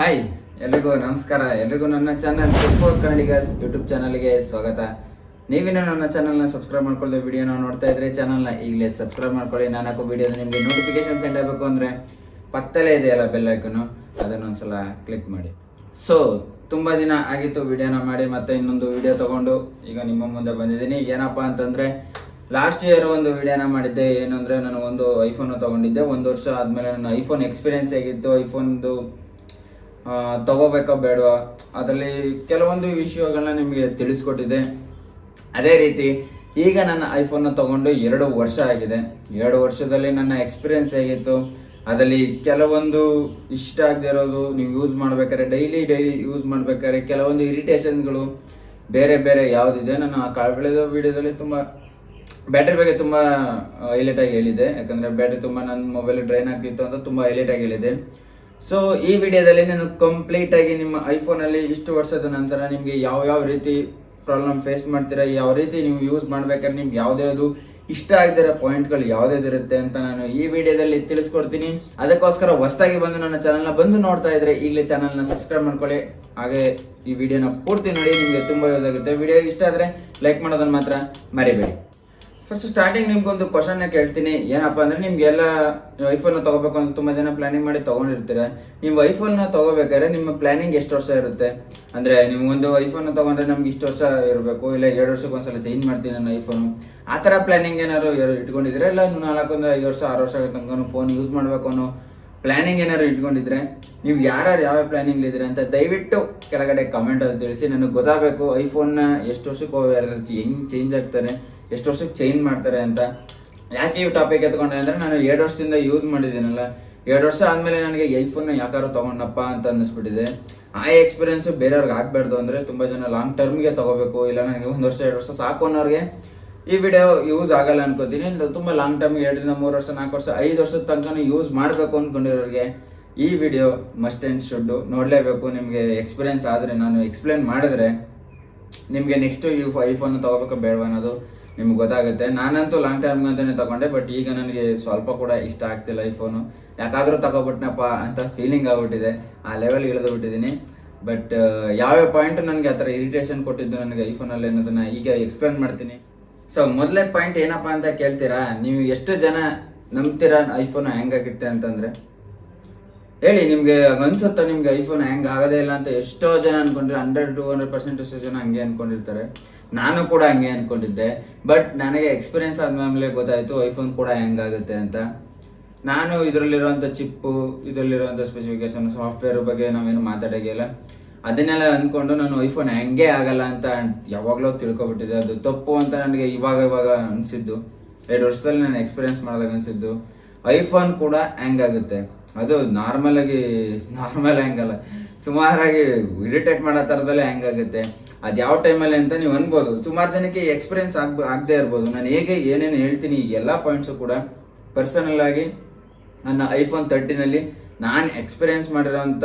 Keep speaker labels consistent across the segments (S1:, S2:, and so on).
S1: Hi ಎಲ್ರಿಗೂ ನಮಸ್ಕಾರ. ಎಲ್ರಿಗೂ ನನ್ನ ಚಾನಲ್ ಫೋರ್ ಕನ್ನಡಿಗ ಯೂಟ್ಯೂಬ್ ಚಾನಲ್ಗೆ ಸ್ವಾಗತ. ನೀವಿನ ನನ್ನ ಚಾನಲ್ನ ಸಬ್ಸ್ಕ್ರೈಬ್ ಮಾಡ್ಕೊಳ್ಳೋ ವಿಡಿಯೋನ ನೋಡ್ತಾ ಇದ್ರೆ ಚಾನಲ್ನ ಈಗಲೇ ಸಬ್ಸ್ಕ್ರೈಬ್ ಮಾಡ್ಕೊಳ್ಳಿ. ನಾನು ಹಾಕೋ ನಿಮಗೆ ನೋಟಿಫಿಕೇಶನ್ ಸೆಂಡ್ ಆಗಬೇಕು ಅಂದರೆ ಪಕ್ಕದಲ್ಲೇ ಇದೆಯಲ್ಲ ಬೆಲ್ ಐಕನು ಅದನ್ನೊಂದ್ಸಲ ಕ್ಲಿಕ್ ಮಾಡಿ. ಸೊ ತುಂಬ ದಿನ ಆಗಿತ್ತು ವಿಡಿಯೋನ ಮಾಡಿ, ಮತ್ತೆ ಇನ್ನೊಂದು ವಿಡಿಯೋ ತಗೊಂಡು ಈಗ ನಿಮ್ಮ ಮುಂದೆ ಬಂದಿದ್ದೀನಿ. ಏನಪ್ಪ ಅಂತಂದರೆ ಲಾಸ್ಟ್ ಇಯರ್ ಒಂದು ವಿಡಿಯೋನ ಮಾಡಿದ್ದೆ. ಏನು ಅಂದರೆ, ನಾನು ಒಂದು ಐಫೋನ್ ತಗೊಂಡಿದ್ದೆ. ಒಂದು ವರ್ಷ ಆದಮೇಲೆ ನನ್ನ ಐಫೋನ್ ಎಕ್ಸ್ಪೀರಿಯನ್ಸ್ ಹೇಗಿತ್ತು? ಐಫೋನ್ದು ತಗೋಬೇಕಾ ಬೇಡವಾ, ಅದರಲ್ಲಿ ಕೆಲವೊಂದು ವಿಷಯಗಳನ್ನ ನಿಮಗೆ ತಿಳಿಸ್ಕೊಟ್ಟಿದೆ. ಅದೇ ರೀತಿ, ಈಗ ನನ್ನ ಐಫೋನ್ನ ತಗೊಂಡು ಎರಡು ವರ್ಷ ಆಗಿದೆ. ಎರಡು ವರ್ಷದಲ್ಲಿ ನನ್ನ ಎಕ್ಸ್ಪೀರಿಯನ್ಸ್ ಹೇಗಿತ್ತು? ಅದರಲ್ಲಿ ಕೆಲವೊಂದು ಇಷ್ಟ ಆಗದೆ ಇರೋದು ನೀವು ಯೂಸ್ ಮಾಡ್ಬೇಕಾದ್ರೆ ಡೈಲಿ ಡೈಲಿ ಯೂಸ್ ಮಾಡ್ಬೇಕಾದ್ರೆ ಕೆಲವೊಂದು ಇರಿಟೇಷನ್ಗಳು ಬೇರೆ ಬೇರೆ ಯಾವುದಿದೆ. ನಾನು ಆ ಕಾಳು ಬೆಳೆದ ವಿಡಿಯೋದಲ್ಲಿ ತುಂಬ ಬ್ಯಾಟ್ರಿ ಬಗ್ಗೆ ತುಂಬ ಆಗಿ ಹೇಳಿದೆ ಯಾಕಂದ್ರೆ ಬ್ಯಾಟ್ರಿ ತುಂಬ ನನ್ನ ಮೊಬೈಲ್ ಡ್ರೈನ್ ಆಗ್ತಿತ್ತು ಅಂತ ತುಂಬ ಆಗಿ ಹೇಳಿದೆ ಸೊ ಈ ವಿಡಿಯೋದಲ್ಲಿ ನಾನು ಕಂಪ್ಲೀಟ್ ಆಗಿ ನಿಮ್ಮ ಐಫೋನ್ ಅಲ್ಲಿ ಇಷ್ಟು ವರ್ಷದ ನಂತರ ನಿಮಗೆ ಯಾವ ಯಾವ ರೀತಿ ಪ್ರಾಬ್ಲಮ್ ಫೇಸ್ ಮಾಡ್ತೀರಾ, ಯಾವ ರೀತಿ ನೀವು ಯೂಸ್ ಮಾಡ್ಬೇಕಾದ್ರೆ ನಿಮ್ಗೆ ಯಾವ್ದು ಇಷ್ಟ ಆಗದಿರೋ ಪಾಯಿಂಟ್ಗಳು ಯಾವ್ದಿರುತ್ತೆ ಅಂತ ನಾನು ಈ ವಿಡಿಯೋದಲ್ಲಿ ತಿಳಿಸ್ಕೊಡ್ತೀನಿ. ಅದಕ್ಕೋಸ್ಕರ ಹೊಸದಾಗಿ ಬಂದು ನನ್ನ ಚಾನಲ್ನ ಬಂದು ನೋಡ್ತಾ ಇದ್ರೆ ಈಗಲೇ ಚಾನಲ್ನ ಸಬ್ಸ್ಕ್ರೈಬ್ ಮಾಡ್ಕೊಳ್ಳಿ. ಹಾಗೆ ಈ ವಿಡಿಯೋನ ಪೂರ್ತಿ ನೋಡಿ, ನಿಮಗೆ ತುಂಬಾ ಯೂಸ್ ಆಗುತ್ತೆ. ವಿಡಿಯೋ ಇಷ್ಟ ಆದ್ರೆ ಲೈಕ್ ಮಾಡೋದನ್ನ ಮಾತ್ರ ಮರಿಬೇಡಿ. ಫಸ್ಟ್ ಸ್ಟಾರ್ಟಿಂಗ್ ನಿಮ್ಗೊಂದು ಕ್ವಶನ್ ಕೇಳ್ತೀನಿ. ಏನಪ್ಪಾ ಅಂದ್ರೆ ನಿಮ್ಗೆಲ್ಲ ಐಫೋನ್ ತಗೋಬೇಕು ಅಂತ ತುಂಬಾ ಜನ ಪ್ಲಾನಿಂಗ್ ಮಾಡಿ ತಗೊಂಡಿರ್ತೀರ. ನೀವು ಐಫೋನ್ನ ತಗೋಬೇಕಾದ್ರೆ ನಿಮ್ಮ ಪ್ಲಾನಿಂಗ್ ಎಷ್ಟು ವರ್ಷ ಇರುತ್ತೆ? ಅಂದ್ರೆ ನೀವು ಒಂದು ಐಫೋನ್ ತಗೊಂಡ್ರೆ ನಮ್ಗೆ ಇಷ್ಟು ವರ್ಷ ಇರಬೇಕು, ಇಲ್ಲ ಎರಡು ವರ್ಷಕ್ಕೆ ಒಂದ್ಸಲ ಚೇಂಜ್ ಮಾಡ್ತೀನಿ ನನ್ನ ಐಫೋನ್ ಆ ತರ ಪ್ಲಾನಿಂಗ್ ಏನಾದ್ರು ಇಟ್ಕೊಂಡಿದ್ರೆ ಇಲ್ಲ ನಾಲ್ಕೊಂದು ಐದು ವರ್ಷ, ಆರು ವರ್ಷ ತನಕ ಫೋನ್ ಯೂಸ್ ಮಾಡ್ಬೇಕು ಅನ್ನೋ ಪ್ಲಾನಿಂಗ್ ಏನಾದ್ರು ಇಟ್ಕೊಂಡಿದ್ರೆ, ನೀವು ಯಾರ್ಯಾರು ಯಾವ ಪ್ಲಾನಿಂಗ್ ಇದ್ರೆ ಅಂತ ದಯವಿಟ್ಟು ಕೆಳಗಡೆ ಕಮೆಂಟ್ ಅಲ್ಲಿ ತಿಳಿಸಿ. ನನಗೆ ಗೊತ್ತಾಗಬೇಕು ಐಫೋನ್ನ ಎಷ್ಟು ವರ್ಷಕ್ಕೆ ಹೆಂಗ್ ಚೇಂಜ್ ಆಗ್ತಾರೆ, ಎಷ್ಟು ವರ್ಷಕ್ಕೆ ಚೇಂಜ್ ಮಾಡ್ತಾರೆ ಅಂತ. ಯಾಕೆ ಈ ಟಾಪಿಕ್ ಎತ್ಕೊಂಡೆ ಅಂದ್ರೆ, ನಾನು ಎರಡು ವರ್ಷದಿಂದ ಯೂಸ್ ಮಾಡಿದ್ದೀನಲ್ಲ. ಎರಡು ವರ್ಷ ಆದ್ಮೇಲೆ ನನಗೆ ಐಫೋನ್ ಯಾಕಾರು ತಗೊಂಡಪ್ಪ ಅಂತ ಅನ್ನಿಸ್ಬಿಟ್ಟಿದೆ. ಆ ಎಕ್ಸ್ಪೀರಿಯನ್ಸ್ ಬೇರೆಯವ್ರಿಗೆ ಆಗ್ಬಾರ್ದು ಅಂದ್ರೆ ತುಂಬಾ ಜನ ಲಾಂಗ್ ಟರ್ಮ್ಗೆ ತಗೋಬೇಕು, ಇಲ್ಲ ನನಗೆ ಒಂದು ವರ್ಷ, ಎರಡು ವರ್ಷ ಸಾಕು ಅನ್ನೋರಿಗೆ ಈ ವಿಡಿಯೋ ಯೂಸ್ ಆಗಲ್ಲ ಅನ್ಕೋತೀನಿ. ತುಂಬ ಲಾಂಗ್ ಟರ್ಮ್ ಎರಡರಿಂದ ಮೂರು ವರ್ಷ, ನಾಲ್ಕು ವರ್ಷ, ಐದು ವರ್ಷದ ತನಕ ಯೂಸ್ ಮಾಡಬೇಕು ಅಂದ್ಕೊಂಡಿರೋರಿಗೆ ಈ ವಿಡಿಯೋ ಮಸ್ಟ್ ಅಂಡ್ ಶುಡ್ ನೋಡಲೇಬೇಕು. ನಿಮಗೆ ಎಕ್ಸ್ಪೀರಿಯನ್ಸ್ ಆದರೆ ನಾನು ಎಕ್ಸ್ಪ್ಲೇನ್ ಮಾಡಿದ್ರೆ ನಿಮಗೆ ನೆಕ್ಸ್ಟ್ ಈ ಐಫೋನ್ ತಗೋಬೇಕು ಬೇಡವಾ ಅನ್ನೋದು ನಿಮ್ಗೆ ಗೊತ್ತಾಗುತ್ತೆ. ನಾನಂತೂ ಲಾಂಗ್ ಟರ್ಮ್ ಅಂತಾನೆ ತಗೊಂಡೆ ಬಟ್ ಈಗ ನನಗೆ ಸ್ವಲ್ಪ ಕೂಡ ಇಷ್ಟ ಆಗ್ತಿಲ್ಲ ಐಫೋನು ಯಾಕಾದರೂ ತಗೋಬಿಟ್ನಪ್ಪ ಅಂತ ಫೀಲಿಂಗ್ ಆಗಿಬಿಟ್ಟಿದೆ. ಆ ಲೆವೆಲ್ ಇಳಿದು ಬಿಟ್ಟಿದ್ದೀನಿ. ಬಟ್ ಯಾವ್ಯಾವ ಪಾಯಿಂಟ್ ನನಗೆ ಆ ಥರ ಇರಿಟೇಷನ್ ಕೊಟ್ಟಿದ್ದು ನನಗೆ ಐಫೋನಲ್ಲಿ ಅನ್ನೋದನ್ನ ಈಗ ಎಕ್ಸ್ಪ್ಲೇನ್ ಮಾಡ್ತೀನಿ. ಸೊ ಮೊದಲೇ ಪಾಯಿಂಟ್ ಏನಪ್ಪಾ ಅಂತ ಕೇಳ್ತೀರಾ? ನೀವು ಎಷ್ಟು ಜನ ನಂಬ್ತೀರಾ ಐಫೋನ್ ಹೆಂಗಾಗುತ್ತೆ ಅಂತಂದ್ರೆ? ಹೇಳಿ, ನಿಮ್ಗೆ ಅನ್ಸುತ್ತಾ ನಿಮ್ಗೆ ಐಫೋನ್ ಹೆಂಗ್ ಆಗದೇ ಇಲ್ಲ ಅಂತ ಎಷ್ಟೋ ಜನ ಅನ್ಕೊಂಡ್ರೆ ಹಂಡ್ರೆಡ್ ಟು ಹಂಡ್ರೆಡ್ ಪರ್ಸೆಂಟ್ ಎಷ್ಟೋ ಜನ ಹಂಗೆ ಅನ್ಕೊಂಡಿರ್ತಾರೆ. ನಾನು ಕೂಡ ಹಂಗೆ ಅನ್ಕೊಂಡಿದ್ದೆ. ಬಟ್ ನನಗೆ ಎಕ್ಸ್ಪೀರಿಯನ್ಸ್ ಆದ್ಮೇಲೆ ಗೊತ್ತಾಯ್ತು ಐಫೋನ್ ಕೂಡ ಹೆಂಗಾಗುತ್ತೆ ಅಂತ. ನಾನು ಇದರಲ್ಲಿರುವಂತ ಚಿಪ್ಪು ಇದರಲ್ಲಿರುವಂತ ಸ್ಪೆಸಿಫಿಕೇಶನ್ ಸಾಫ್ಟ್ವೇರ್ ಬಗ್ಗೆ ನಾವೇನು ಮಾತಾಡೋಂಗಿಲ್ಲ ಅದನ್ನೆಲ್ಲ ಅನ್ಕೊಂಡು ನಾನು ಐಫೋನ್ ಹೆಂಗೆ ಆಗಲ್ಲ ಅಂತ ಯಾವಾಗಲೂ ತಿಳ್ಕೊಬಿಟ್ಟಿದೆ ಅದು ತಪ್ಪು ಅಂತ ನನಗೆ ಇವಾಗ ಇವಾಗ ಅನ್ಸಿದ್ದು. ಎರಡು ವರ್ಷದಲ್ಲಿ ನಾನು ಎಕ್ಸ್ಪೀರಿಯನ್ಸ್ ಮಾಡಿದಾಗ ಅನ್ಸಿದ್ದು. ಐಫೋನ್ ಕೂಡ ಹ್ಯಾಂಗ್ ಆಗುತ್ತೆ ಅದು ನಾರ್ಮಲ್ ಆಗಿ ನಾರ್ಮಲ್ ಹ್ಯಾಂಗ್ ಅಲ್ಲ ಸುಮಾರಾಗಿ ಇರಿಟೇಟ್ ಮಾಡೋ ಥರದಲ್ಲೇ ಹ್ಯಾಂಗ್ ಆಗುತ್ತೆ ಅದು ಯಾವ ಟೈಮಲ್ಲಿ ಅಂತ ನೀವು ಅನ್ಬೋದು. ಸುಮಾರು ಜನಕ್ಕೆ ಎಕ್ಸ್ಪೀರಿಯನ್ಸ್ ಆಗ್ ಆಗದೆ ಇರ್ಬೋದು. ನಾನು ಹೇಗೆ ಏನೇನು ಹೇಳ್ತೀನಿ ಎಲ್ಲ ಪಾಯಿಂಟ್ಸು ಕೂಡ ಪರ್ಸನಲ್ ಆಗಿ ನನ್ನ ಐಫೋನ್ ತರ್ಟಿನಲ್ಲಿ ನಾನು ಎಕ್ಸ್ಪೀರಿಯನ್ಸ್ ಮಾಡಿರೋಂಥ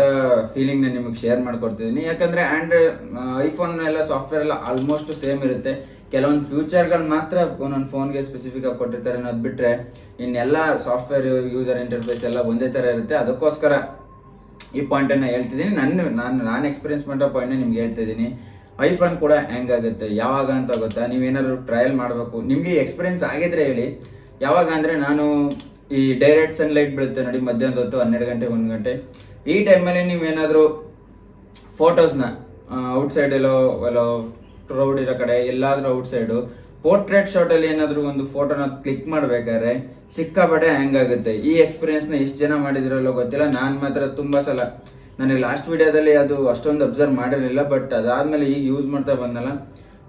S1: ಫೀಲಿಂಗ್ನ ನಿಮಗೆ ಶೇರ್ ಮಾಡ್ಕೊಡ್ತಿದ್ದೀನಿ ಯಾಕಂದ್ರೆ ಆಂಡ್ರಾಯ್ಡ್ ಐಫೋನ್ ಎಲ್ಲ ಸಾಫ್ಟ್ವೇರ್ ಎಲ್ಲ ಆಲ್ಮೋಸ್ಟ್ ಸೇಮ್ ಇರುತ್ತೆ. ಕೆಲವೊಂದು ಫ್ಯೂಚರ್ಗಳು ಮಾತ್ರ ಒಂದೊಂದು ಫೋನ್ಗೆ ಸ್ಪೆಸಿಫಿಕ್ ಆಗಿ ಕೊಟ್ಟಿರ್ತಾರೆ ಅನ್ನೋದು ಬಿಟ್ರೆ ಇನ್ನೆಲ್ಲ ಸಾಫ್ಟ್ವೇರ್ ಯೂಸರ್ ಇಂಟರ್ಫೇಸ್ ಎಲ್ಲ ಒಂದೇ ಥರ ಇರುತ್ತೆ. ಅದಕ್ಕೋಸ್ಕರ ಈ ಪಾಯಿಂಟನ್ನು ಹೇಳ್ತಿದ್ದೀನಿ ನನ್ನ ನಾನು ನಾನು ಎಕ್ಸ್ಪೀರಿಯನ್ಸ್ ಮಾಡೋ ಪಾಯಿಂಟ್ನ ನಿಮ್ಗೆ ಹೇಳ್ತಿದ್ದೀನಿ ಐಫೋನ್ ಕೂಡ ಹೆಂಗಾಗುತ್ತೆ? ಯಾವಾಗ ಅಂತ ಗೊತ್ತಾ? ನೀವೇನಾದ್ರು ಟ್ರಯಲ್ ಮಾಡಬೇಕು. ನಿಮಗೆ ಎಕ್ಸ್ಪೀರಿಯನ್ಸ್ ಆಗಿದ್ರೆ ಹೇಳಿ. ಯಾವಾಗ ಅಂದರೆ ನಾನು ಈ ಡೈರೆಕ್ಟ್ ಸನ್ಲೈಟ್ ಬೀಳುತ್ತೆ ನೋಡಿ, ಮಧ್ಯಾಹ್ನದ ಹೊತ್ತು ಹನ್ನೆರಡು ಗಂಟೆ, ಒಂದು ಗಂಟೆ. ಈ ಟೈಮಲ್ಲಿ ನೀವೇನಾದರೂ ಫೋಟೋಸ್ನ ಔಟ್ಸೈಡ್ ಎಲ್ಲೋ ಎಲ್ಲೋ ರೋಡ್ ಇರೋ ಕಡೆ, ಎಲ್ಲಾದರೂ ಔಟ್ಸೈಡು ಪೋರ್ಟ್ರೇಟ್ ಶಾಟಲ್ಲಿ ಏನಾದರೂ ಒಂದು ಫೋಟೋನ ಕ್ಲಿಕ್ ಮಾಡಬೇಕಾದ್ರೆ ಸಿಕ್ಕಾಪಟ್ಟೆ ಹ್ಯಾಂಗ್ ಆಗುತ್ತೆ. ಈ ಎಕ್ಸ್ಪೀರಿಯೆನ್ಸ್ನ ಎಷ್ಟು ಜನ ಮಾಡಿದಿರಲ್ಲೋ ಗೊತ್ತಿಲ್ಲ. ನಾನು ಮಾತ್ರ ತುಂಬ ಸಲ, ನನಗೆ ಲಾಸ್ಟ್ ವಿಡಿಯೋದಲ್ಲಿ ಅದು ಅಷ್ಟೊಂದು ಅಬ್ಸರ್ವ್ ಮಾಡಿರಲಿಲ್ಲ ಬಟ್ ಅದಾದಮೇಲೆ ಈಗ ಯೂಸ್ ಮಾಡ್ತಾ ಬಂದಲ್ಲ,